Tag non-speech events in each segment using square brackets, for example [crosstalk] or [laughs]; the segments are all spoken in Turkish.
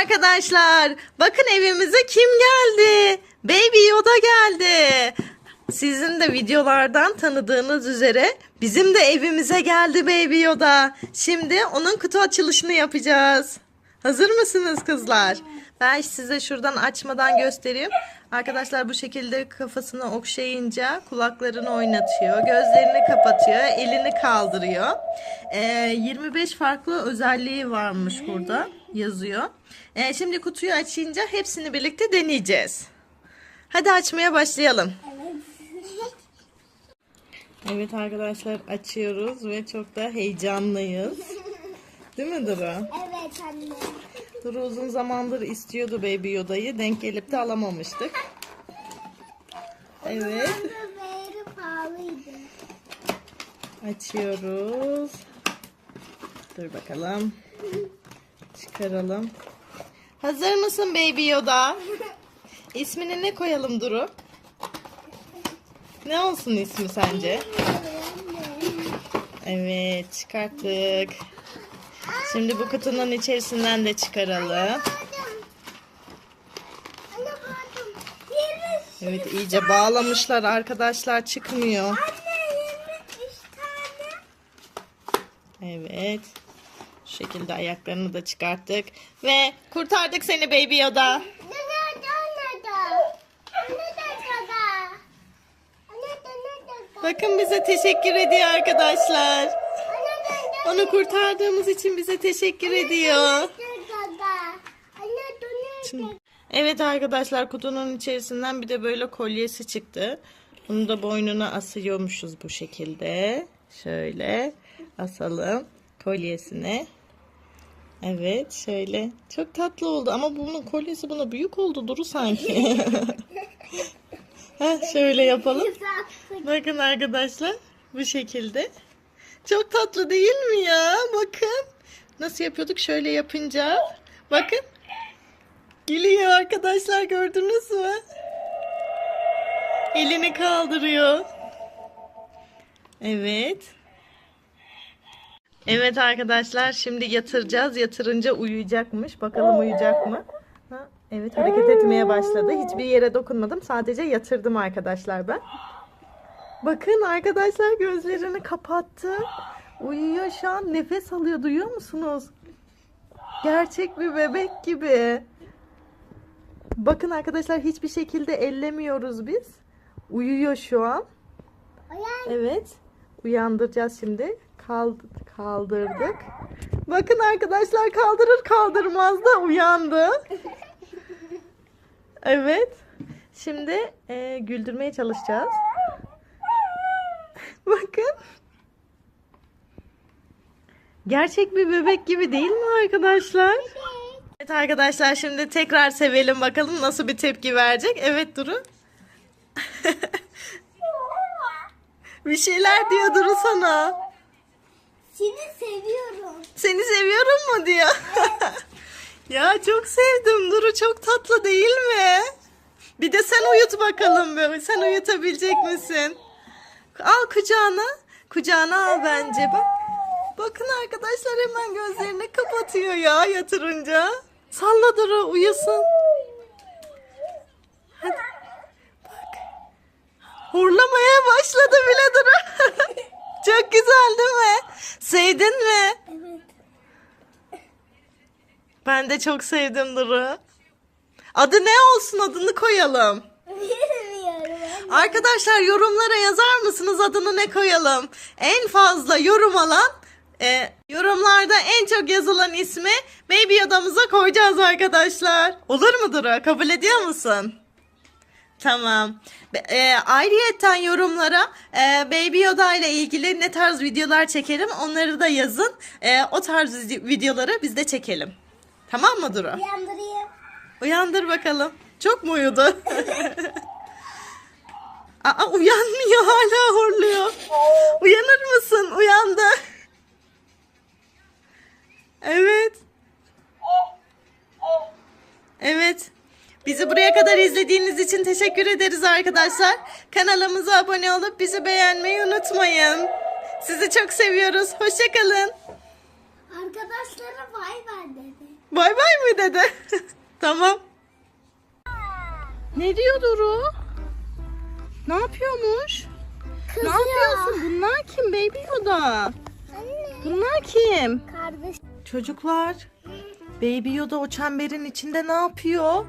arkadaşlar. Bakın evimize kim geldi? Baby Yoda geldi. Sizin de videolardan tanıdığınız üzere bizim de evimize geldi Baby Yoda. Şimdi onun kutu açılışını yapacağız. Hazır mısınız kızlar? Ben size şuradan açmadan göstereyim. Arkadaşlar bu şekilde kafasını okşayınca kulaklarını oynatıyor, gözlerini kapatıyor, elini kaldırıyor. Ee, 25 farklı özelliği varmış burada yazıyor. Ee, şimdi kutuyu açınca hepsini birlikte deneyeceğiz. Hadi açmaya başlayalım. Evet arkadaşlar açıyoruz ve çok da heyecanlıyız. Değil mi Duru? Evet anne. Duru uzun zamandır istiyordu Baby Yoda'yı. Denk gelip de alamamıştık. Evet. Pahalıydı. Açıyoruz. Dur bakalım. Çıkaralım. Hazır mısın Baby Yoda? [laughs] İsmini ne koyalım Duru? Ne olsun ismi sence? Evet çıkarttık. Şimdi bu kutunun içerisinden de çıkaralım. Evet iyice bağlamışlar arkadaşlar çıkmıyor. Evet. Şu şekilde ayaklarını da çıkarttık. Ve kurtardık seni Baby Yoda. Bakın bize teşekkür ediyor arkadaşlar. Onu kurtardığımız için bize teşekkür ediyor. Evet arkadaşlar kutunun içerisinden bir de böyle kolyesi çıktı. Bunu da boynuna asıyormuşuz bu şekilde. Şöyle asalım kolyesine. Evet şöyle. Çok tatlı oldu ama bunun kolyesi buna büyük oldu Duru sanki. [laughs] Heh, şöyle yapalım. Bakın arkadaşlar bu şekilde. Çok tatlı değil mi ya? Bakın. Nasıl yapıyorduk? Şöyle yapınca. Bakın. Gülüyor arkadaşlar gördünüz mü? Elini kaldırıyor. Evet. Evet arkadaşlar şimdi yatıracağız. Yatırınca uyuyacakmış. Bakalım uyuyacak mı? Ha, evet hareket etmeye başladı. Hiçbir yere dokunmadım. Sadece yatırdım arkadaşlar ben. Bakın arkadaşlar gözlerini kapattı. Uyuyor şu an. Nefes alıyor. Duyuyor musunuz? Gerçek bir bebek gibi. Bakın arkadaşlar hiçbir şekilde ellemiyoruz biz. Uyuyor şu an. Evet. Uyandıracağız şimdi. Kald kaldırdık. Bakın arkadaşlar kaldırır kaldırmaz da uyandı. Evet. Şimdi e, güldürmeye çalışacağız. [laughs] Bakın. Gerçek bir bebek gibi değil mi arkadaşlar? Evet arkadaşlar şimdi tekrar sevelim bakalım nasıl bir tepki verecek. Evet Duru. [laughs] bir şeyler diyor Duru sana. Seni seviyorum. Seni seviyorum mu diyor. [laughs] ya çok sevdim Duru çok tatlı değil mi? Bir de sen uyut bakalım böyle. Sen uyutabilecek misin? Al kucağına. Kucağına al bence bak. Bakın arkadaşlar hemen gözlerini kapatıyor ya yatırınca. Salla Duru uyusun. Hadi. Bak. Horlamaya başladı bile Duru. [laughs] Çok güzel değil mi? Sevdin mi? Evet. Ben de çok sevdim Duru. Adı ne olsun adını koyalım. Arkadaşlar yorumlara yazar mısınız adını ne koyalım? En fazla yorum alan e, yorumlarda en çok yazılan ismi Baby Yoda'mıza koyacağız arkadaşlar. Olur mu Duru? Kabul ediyor musun? Tamam. E, ayrıyeten yorumlara e, Baby Yoda ile ilgili ne tarz videolar çekelim onları da yazın. E, o tarz vide- videoları biz de çekelim. Tamam mı Duru? Uyandırayım. Uyandır bakalım. Çok mu uyudu? [laughs] Aa uyanmıyor hala horluyor. Uyanır mısın? Uyandı. Evet. Evet. Bizi buraya kadar izlediğiniz için teşekkür ederiz arkadaşlar. Kanalımıza abone olup bizi beğenmeyi unutmayın. Sizi çok seviyoruz. Hoşçakalın. Arkadaşlara bay bay dedi. Bay bay mı dedi? [laughs] tamam. Ne diyor Duru? Ne yapıyormuş? Ne yapıyorsun? Bunlar kim Baby Yoda? Anne. Bunlar kim? Kardeş. Çocuklar. Baby Yoda o çemberin içinde ne yapıyor?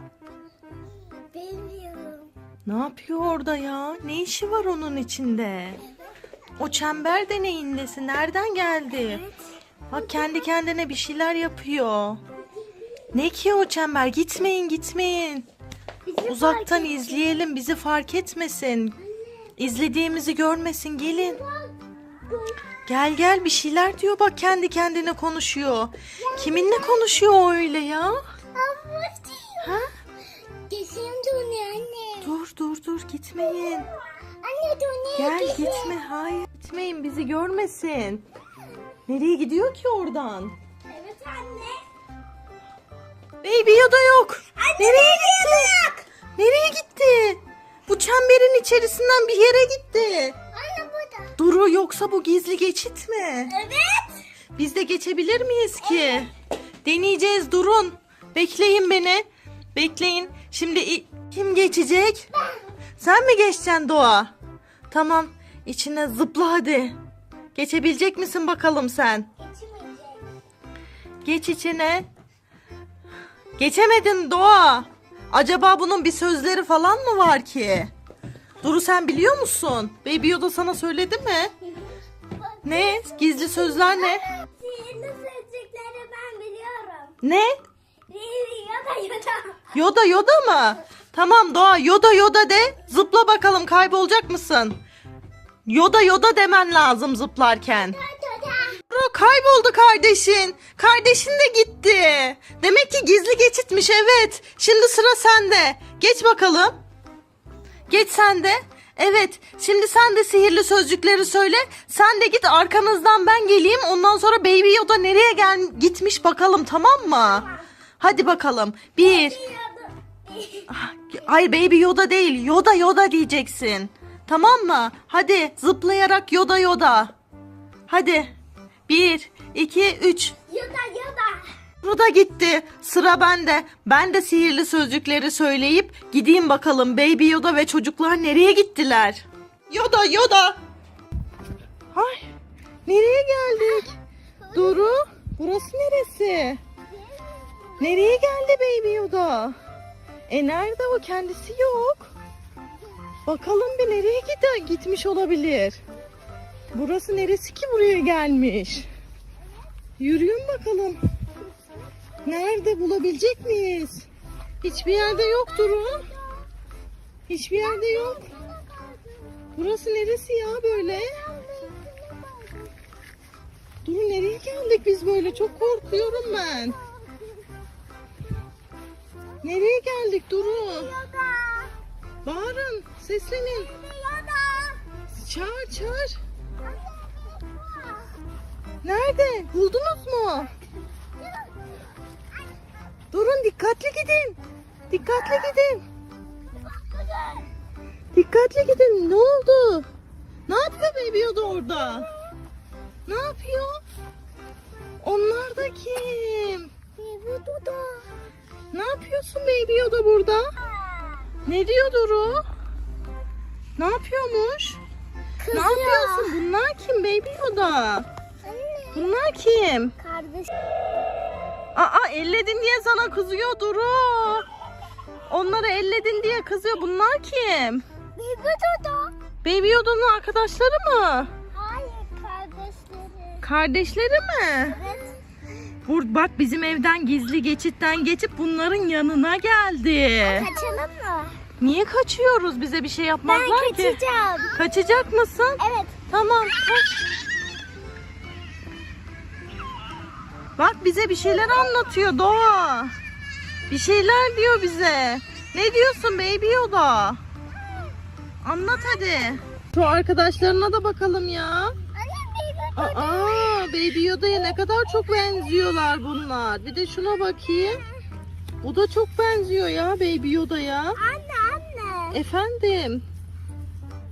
Bilmiyorum. Ne yapıyor orada ya? Ne işi var onun içinde? O çember de neyindesi? Nereden geldi? Bak kendi kendine bir şeyler yapıyor. Ne ki o çember? Gitmeyin gitmeyin. Bizi Uzaktan fark izleyelim bizi fark etmesin. İzlediğimizi görmesin gelin. Gel gel bir şeyler diyor bak kendi kendine konuşuyor. Kiminle konuşuyor öyle ya? Abla Ha? Geçeyim Dunya anne. Dur dur dur gitmeyin. Anne Dunya Gel geçeyim. gitme hayır gitmeyin bizi görmesin. Nereye gidiyor ki oradan? Evet anne. Baby Yoda yok. Nereye gitti? Nereye gitti? Bu çemberin içerisinden bir yere gitti. Anne burada. Duru yoksa bu gizli geçit mi? Evet. Biz de geçebilir miyiz ki? Deneyeceğiz durun. Bekleyin beni. Bekleyin. Şimdi kim geçecek? Sen mi geçeceksin Doğa? Tamam. İçine zıpla hadi. Geçebilecek misin bakalım sen? Geçemeyecek. Geç içine. Geçemedin Doğa. Acaba bunun bir sözleri falan mı var ki? Duru sen biliyor musun? Baby Yoda sana söyledi mi? Ne? Gizli sözler ne? Sihirli sözcükleri ben biliyorum. Ne? Riri ya da ya da. Yoda Yoda mı? Tamam Doğa Yoda Yoda de. Zıpla bakalım kaybolacak mısın? Yoda Yoda demen lazım zıplarken. Duru kayboldu kardeşin. Kardeşin de gitti. Demek ki gizli geçitmiş evet. Şimdi sıra sende. Geç bakalım. Geç sen de. Evet. Şimdi sen de sihirli sözcükleri söyle. Sen de git arkanızdan ben geleyim. Ondan sonra Baby Yoda nereye gel gitmiş bakalım tamam mı? Hadi bakalım. Bir. Ah, Hayır Baby Yoda değil. Yoda Yoda diyeceksin. Tamam mı? Hadi zıplayarak Yoda Yoda. Hadi. Bir, iki, üç. Ya da ya da. Bu da gitti. Sıra bende. Ben de sihirli sözcükleri söyleyip gideyim bakalım Baby Yoda ve çocuklar nereye gittiler? Yoda Yoda. Ay, nereye geldik? Duru, burası neresi? Nereye geldi Baby Yoda? E nerede o kendisi yok. Bakalım bir nereye gide gitmiş olabilir. Burası neresi ki buraya gelmiş? Yürüyün bakalım. Nerede bulabilecek miyiz? Hiçbir yerde yok Duru. Hiçbir yerde yok. Burası neresi ya böyle? Duru nereye geldik biz böyle? Çok korkuyorum ben. Nereye geldik Duru? Bağırın, seslenin. Çağır, çağır. Nerede? Buldunuz mu? Durun dikkatli gidin. Dikkatli gidin. Dikkatli gidin. Ne oldu? Ne yapıyor Baby Yoda orada? Ne yapıyor? Onlar da kim? Bu da. Ne yapıyorsun Baby Yoda burada? Ne diyor Duru? Ne yapıyormuş? Ne yapıyorsun? Bunlar kim Baby? Anne. Bunlar kim? Kardeş. Aa elledin diye sana kızıyor Duru. Onları elledin diye kızıyor. Bunlar kim? Bu da. Baby Yoda'nın arkadaşları mı? Hayır kardeşleri. Kardeşleri mi? Evet. Bur bak bizim evden gizli geçitten geçip bunların yanına geldi. Kaçalım mı? Niye kaçıyoruz? Bize bir şey Ben yapmazlar ki. kaçacağım. Kaçacak mısın? Evet. Tamam kaç. Bak bize bir şeyler anlatıyor Doğa. Bir şeyler diyor bize. Ne diyorsun Baby Yoda? Anlat hadi. Şu arkadaşlarına da bakalım ya. Aa, Baby Yoda'ya ne kadar çok benziyorlar bunlar. Bir de şuna bakayım. Bu da çok benziyor ya Baby Yoda'ya. Anne anne. Efendim.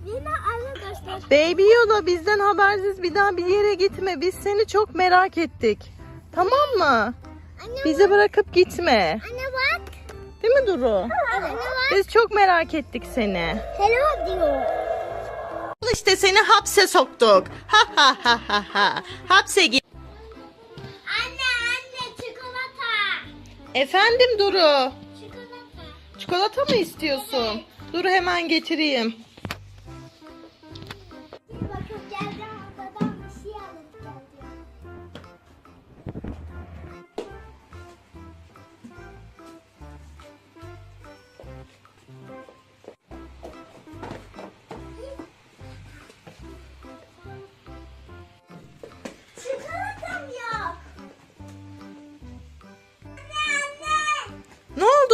Yine arkadaşlar. Baby Yoda bizden habersiz bir daha bir yere gitme. Biz seni çok merak ettik. Tamam mı? Anne Bizi bırakıp gitme. Anne bak. Değil mi Duru? Anne bak. Biz çok merak ettik seni. Hello diyor. İşte seni hapse soktuk. Ha ha ha ha ha. Hapse git. Anne anne çikolata. Efendim Duru. Çikolata. Çikolata mı istiyorsun? Dur hemen getireyim.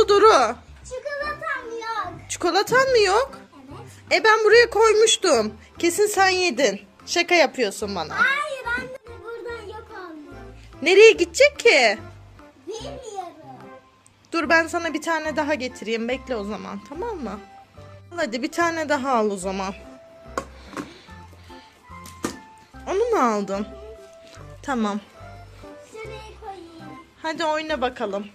Oldu Duru? Çikolatam yok. Çikolatan mı yok? Evet. E ben buraya koymuştum. Kesin sen yedin. Şaka yapıyorsun bana. Hayır anne buradan yok olmuş. Nereye gidecek ki? Bilmiyorum. Dur ben sana bir tane daha getireyim. Bekle o zaman tamam mı? Al Hadi bir tane daha al o zaman. Onu mu aldın? Tamam. Şuraya koyayım. Hadi oyna bakalım.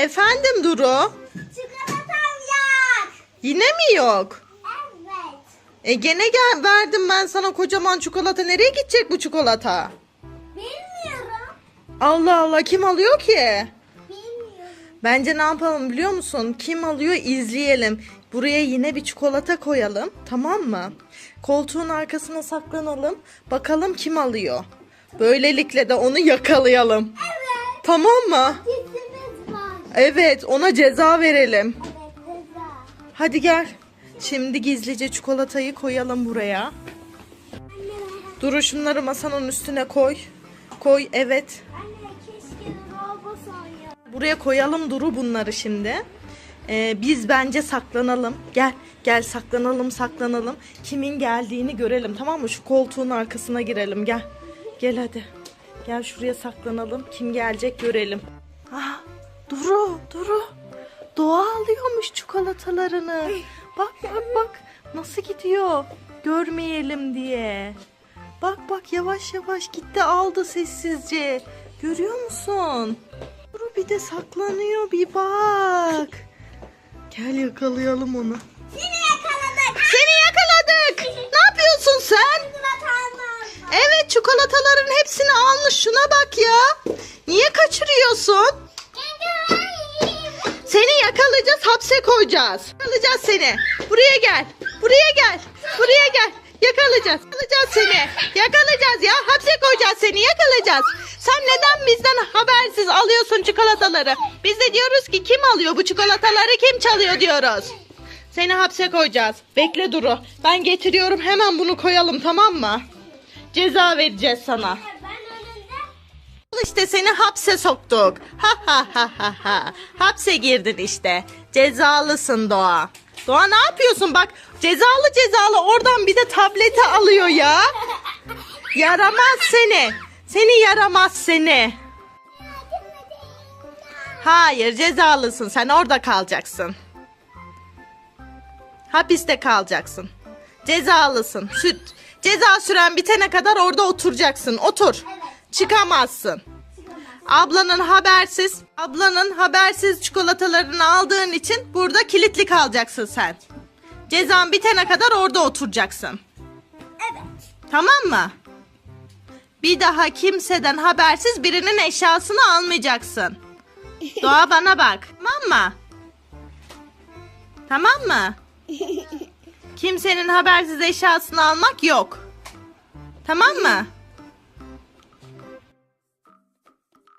Efendim Duru? Çikolatam yok. Yine mi yok? Evet. E gene gel verdim ben sana kocaman çikolata. Nereye gidecek bu çikolata? Bilmiyorum. Allah Allah kim alıyor ki? Bilmiyorum. Bence ne yapalım biliyor musun? Kim alıyor izleyelim. Buraya yine bir çikolata koyalım. Tamam mı? Koltuğun arkasına saklanalım. Bakalım kim alıyor. Böylelikle de onu yakalayalım. Evet. Tamam mı? Evet ona ceza verelim. Evet, ceza. Hadi gel. Şimdi gizlice çikolatayı koyalım buraya. Duru şunları masanın üstüne koy. Koy evet. Buraya koyalım Duru bunları şimdi. Ee, biz bence saklanalım. Gel gel saklanalım saklanalım. Kimin geldiğini görelim tamam mı? Şu koltuğun arkasına girelim gel. Gel hadi. Gel şuraya saklanalım. Kim gelecek görelim. Ah, Duru Duru. Doğa alıyormuş çikolatalarını. Bak bak bak. Nasıl gidiyor? Görmeyelim diye. Bak bak yavaş yavaş gitti aldı sessizce. Görüyor musun? Duru bir de saklanıyor bir bak. Gel yakalayalım onu. Seni yakaladık. Seni yakaladık. Ne yapıyorsun sen? Evet çikolataların hepsini almış. Şuna bak ya. Niye kaçırıyorsun? Seni yakalayacağız, hapse koyacağız. Yakalayacağız seni. Buraya gel. Buraya gel. Buraya gel. Yakalayacağız. Yakalayacağız seni. Yakalayacağız ya. Hapse koyacağız seni. Yakalayacağız. Sen neden bizden habersiz alıyorsun çikolataları? Biz de diyoruz ki kim alıyor bu çikolataları? Kim çalıyor diyoruz. Seni hapse koyacağız. Bekle Duru. Ben getiriyorum. Hemen bunu koyalım tamam mı? Ceza vereceğiz sana. İşte seni hapse soktuk. Ha ha ha ha ha. Hapse girdin işte. Cezalısın Doğa. Doğa ne yapıyorsun bak cezalı cezalı oradan bir de tableti alıyor ya. Yaramaz seni. Seni yaramaz seni. Hayır cezalısın sen orada kalacaksın. Hapiste kalacaksın. Cezalısın. Süt. Ceza süren bitene kadar orada oturacaksın. Otur. Çıkamazsın. Ablanın habersiz, ablanın habersiz çikolatalarını aldığın için burada kilitli kalacaksın sen. Cezan bitene kadar orada oturacaksın. Evet. Tamam mı? Bir daha kimseden habersiz birinin eşyasını almayacaksın. Doğa [laughs] bana bak. Tamam mı? Tamam mı? [laughs] Kimsenin habersiz eşyasını almak yok. Tamam mı?